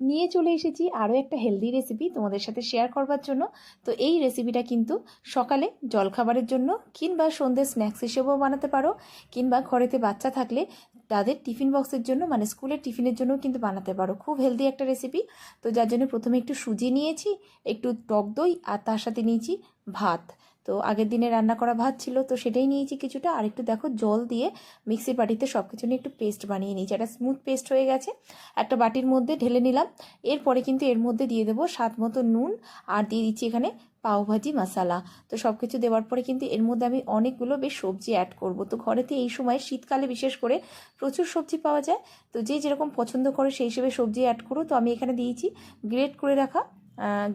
নিয়ে চলে এসেছি আরও একটা হেলদি রেসিপি তোমাদের সাথে শেয়ার করবার জন্য। তো এই রেসিপিটা কিন্তু সকালে জলখাবারের জন্য কিংবা সন্ধ্যে স্ন্যাক্স হিসেবেও বানাতে পারো, কিংবা ঘরেতে বাচ্চা থাকলে তাদের টিফিন বক্সের জন্য মানে স্কুলের টিফিনের জন্য কিন্তু বানাতে পারো। খুব হেলদি একটা রেসিপি তো যার জন্য প্রথমে একটু সুজি নিয়েছি, একটু টক দই আর তার সাথে নিয়েছি ভাত। তো আগের দিনে রান্না করা ভাত ছিল, তো সেটাই নিয়েছি কিছুটা। আর একটু দেখো, জল দিয়ে মিক্সির বাটিতে সব কিছু নিয়ে একটু পেস্ট বানিয়ে নিয়েছি। একটা স্মুথ পেস্ট হয়ে গেছে, একটা বাটির মধ্যে ঢেলে নিলাম। এরপরে কিন্তু এর মধ্যে দিয়ে দেবো স্বাদ মতো নুন, আর দিয়ে দিচ্ছি এখানে পাওভাজি মশালা। তো সব কিছু দেওয়ার পরে কিন্তু এর মধ্যে আমি অনেকগুলো বেশ সবজি অ্যাড করব। তো ঘরেতে এই সময় শীতকালে বিশেষ করে প্রচুর সবজি পাওয়া যায়। তো যে যেরকম পছন্দ করে সেই হিসেবে সবজি অ্যাড করো। তো আমি এখানে দিয়েছি গ্রেট করে রাখা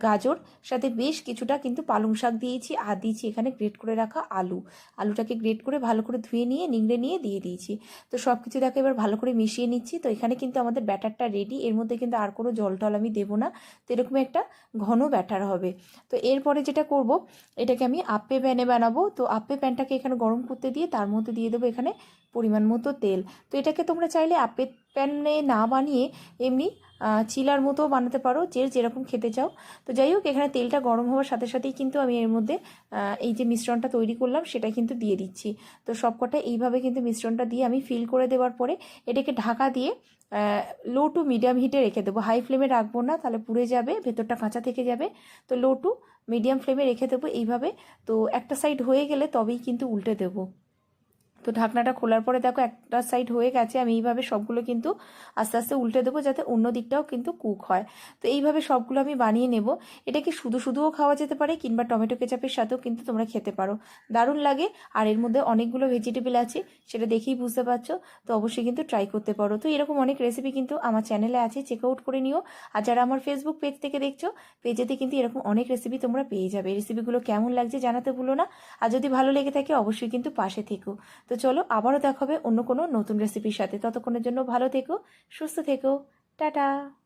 গাজর, সাথে বেশ কিছুটা কিন্তু পালং শাক দিয়েছি। আর দিয়েছি এখানে গ্রেট করে রাখা আলু। আলুটাকে গ্রেট করে ভালো করে ধুয়ে নিয়ে, নিংড়ে নিয়ে দিয়ে দিয়েছি। তো সব কিছু দেখে এবার ভালো করে মিশিয়ে নিচ্ছি। তো এখানে কিন্তু আমাদের ব্যাটারটা রেডি এর মধ্যে কিন্তু আর কোনো জল টল আমি দেবো না। তো এরকম একটা ঘন ব্যাটার হবে। তো এরপরে যেটা করব, এটাকে আমি আপে প্যানে বানাবো। তো আপে প্যানটাকে এখানে গরম করতে দিয়ে তার মধ্যে দিয়ে দেবো এখানে পরিমাণ মতো তেল। তো এটাকে তোমরা চাইলে আপে প্যানে না বানিয়ে এমনি চিলার মতো বানাতে পারো, যে যেরকম খেতে চাও। তো যাই হোক, এখানে তেলটা গরম হওয়ার সাথে সাথেই কিন্তু আমি এর মধ্যে এই যে মিশ্রণটা তৈরি করলাম, সেটা কিন্তু দিয়ে দিচ্ছি। তো সবকটা এইভাবে কিন্তু মিশ্রণটা দিয়ে আমি ফিল করে দেওয়ার পরে, এটাকে ঢাকা দিয়ে লো টু মিডিয়াম হিটে রেখে দেবো। হাই ফ্লেমে রাখব না, তাহলে পুড়ে যাবে, ভেতরটা কাঁচা থেকে যাবে। তো লো টু মিডিয়াম ফ্লেমে রেখে দেবো এইভাবে। তো একটা সাইড হয়ে গেলে তবেই কিন্তু উল্টে দেবো। তো ঢাকনাটা খোলার পরে দেখো একটা সাইড হয়ে গেছে, আমি এইভাবে সবগুলো কিন্তু আস্তে আস্তে উল্টে দেবো যাতে অন্য দিকটাও কিন্তু কুক হয়। তো এইভাবে সবগুলো আমি বানিয়ে নেব। এটাকে শুধু শুধুও খাওয়া যেতে পারে কিংবা টমেটো কেচাপের সাথেও কিন্তু তোমরা খেতে পারো। দারুণ লাগে। আর এর মধ্যে অনেকগুলো ভেজিটেবল আছে, সেটা দেখেই বুঝতে পারছ। তো অবশ্যই কিন্তু ট্রাই করতে পারো। তো এরকম অনেক রেসিপি কিন্তু আমার চ্যানেলে আছে চেক আউট করে নিও। আর যারা আমার ফেসবুক পেজ থেকে দেখছ পেজেতে কিন্তু এরকম অনেক রেসিপি তোমরা পেয়ে যাবে। রেসিপিগুলো কেমন লাগছে জানাতে ভুলো না। আর যদি ভালো লেগে থাকে, অবশ্যই কিন্তু পাশে থেকো। তো চলো আবারও দেখাবে অন্য কোনো নতুন রেসিপির সাথে। ততক্ষণের জন্য ভালো থেকো, সুস্থ থেকো। টাটা!